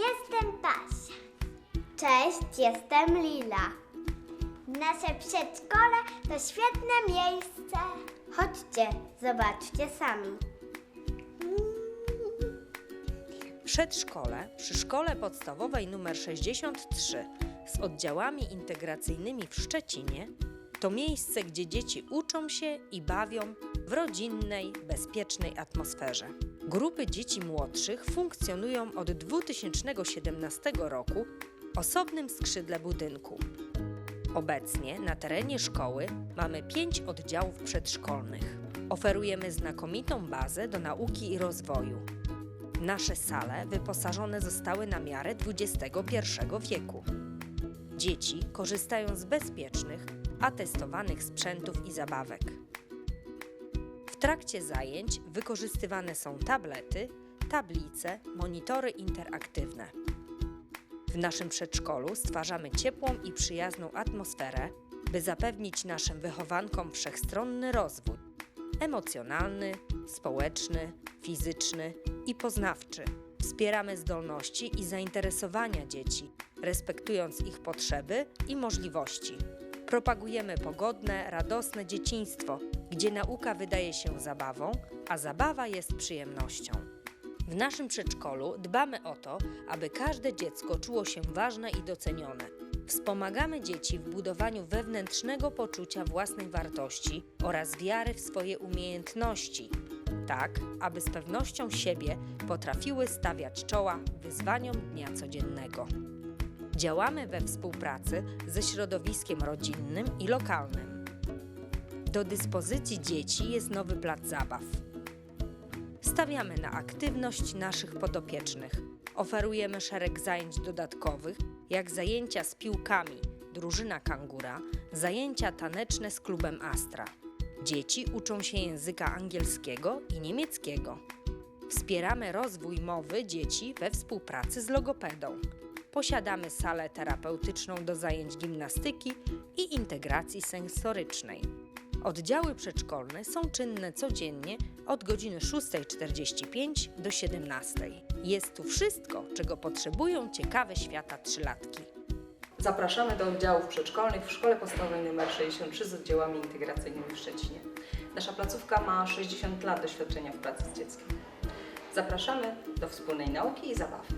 Jestem Basia. Cześć, jestem Lila. Nasze przedszkole to świetne miejsce. Chodźcie, zobaczcie sami. Przedszkole przy Szkole Podstawowej nr 63 z oddziałami integracyjnymi w Szczecinie to miejsce, gdzie dzieci uczą się i bawią w rodzinnej, bezpiecznej atmosferze. Grupy dzieci młodszych funkcjonują od 2017 roku w osobnym skrzydle budynku. Obecnie na terenie szkoły mamy pięć oddziałów przedszkolnych. Oferujemy znakomitą bazę do nauki i rozwoju. Nasze sale wyposażone zostały na miarę XXI wieku. Dzieci korzystają z bezpiecznych, atestowanych sprzętów i zabawek. Trakcie zajęć wykorzystywane są tablety, tablice, monitory interaktywne. W naszym przedszkolu stwarzamy ciepłą i przyjazną atmosferę, by zapewnić naszym wychowankom wszechstronny rozwój emocjonalny, społeczny, fizyczny i poznawczy. Wspieramy zdolności i zainteresowania dzieci, respektując ich potrzeby i możliwości. Propagujemy pogodne, radosne dzieciństwo, gdzie nauka wydaje się zabawą, a zabawa jest przyjemnością. W naszym przedszkolu dbamy o to, aby każde dziecko czuło się ważne i docenione. Wspomagamy dzieci w budowaniu wewnętrznego poczucia własnej wartości oraz wiary w swoje umiejętności, tak aby z pewnością siebie potrafiły stawiać czoła wyzwaniom dnia codziennego. Działamy we współpracy ze środowiskiem rodzinnym i lokalnym. Do dyspozycji dzieci jest nowy plac zabaw. Stawiamy na aktywność naszych podopiecznych. Oferujemy szereg zajęć dodatkowych, jak zajęcia z piłkami, drużyna kangura, zajęcia taneczne z klubem Astra. Dzieci uczą się języka angielskiego i niemieckiego. Wspieramy rozwój mowy dzieci we współpracy z logopedą. Posiadamy salę terapeutyczną do zajęć gimnastyki i integracji sensorycznej. Oddziały przedszkolne są czynne codziennie od godziny 6.45 do 17.00. Jest tu wszystko, czego potrzebują ciekawe świata trzylatki. Zapraszamy do oddziałów przedszkolnych w Szkole Podstawowej nr 63 z oddziałami integracyjnymi w Szczecinie. Nasza placówka ma 60 lat doświadczenia w pracy z dzieckiem. Zapraszamy do wspólnej nauki i zabawy.